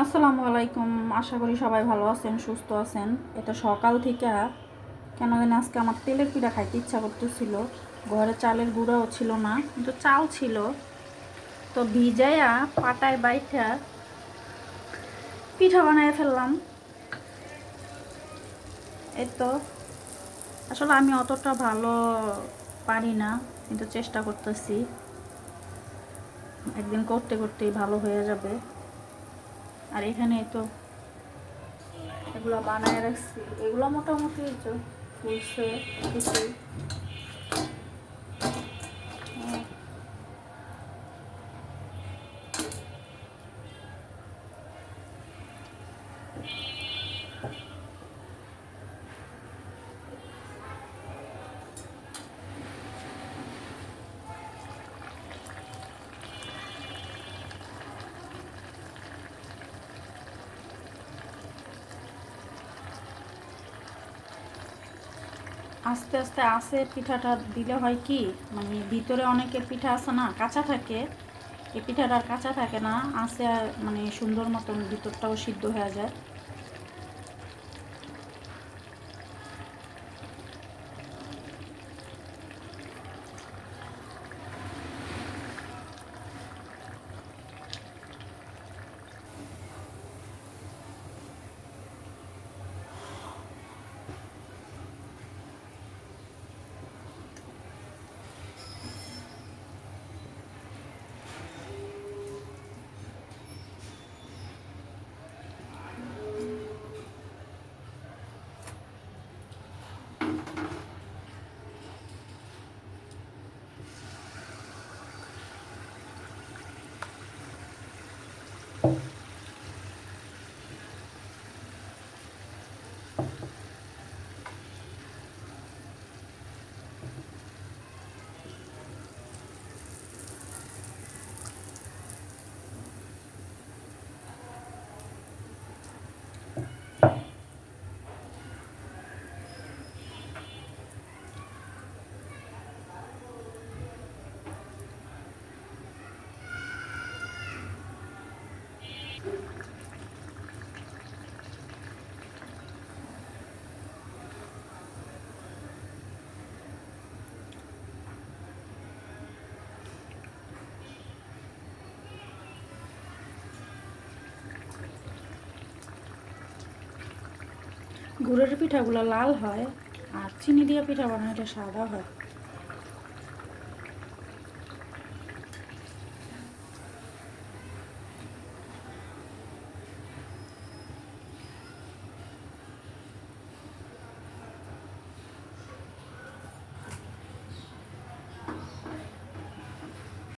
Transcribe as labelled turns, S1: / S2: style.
S1: আসসালামু আলাইকুম। আশা করি সবাই ভালো আছেন, সুস্থ আছেন। এটা সকাল থেকে কেন জানি আজকে আমার তেলের পিঠা খাইতে ইচ্ছা করতেছিল। ঘরে চালের গুঁড়াও ছিল না, কিন্তু চাল ছিল। তো ভিজাইয়া পাটায় বাইঠা পিঠা বানায় ফেললাম। এই তো। আসলে আমি অতটা ভালো পারি না, কিন্তু চেষ্টা করতেছি। একদিন করতে করতেই ভালো হয়ে যাবে। আর এখানে তো এগুলো বানায় রাখছি। এগুলো মোটামুটি ফুলছে কিছু আস্তে আস্তে আসে পিঠাটা দিলে হয় কি মানে ভিতরে অনেকের পিঠা আসে না, কাঁচা থাকে। এই পিঠাটা কাঁচা থাকে না আসে মানে সুন্দর মতন ভিতরটাও সিদ্ধ হয়ে যায়। গুড়ের পিঠাগুলো লাল হয় আর চিনি দিয়ে পিঠা বানালে সাদা হয়।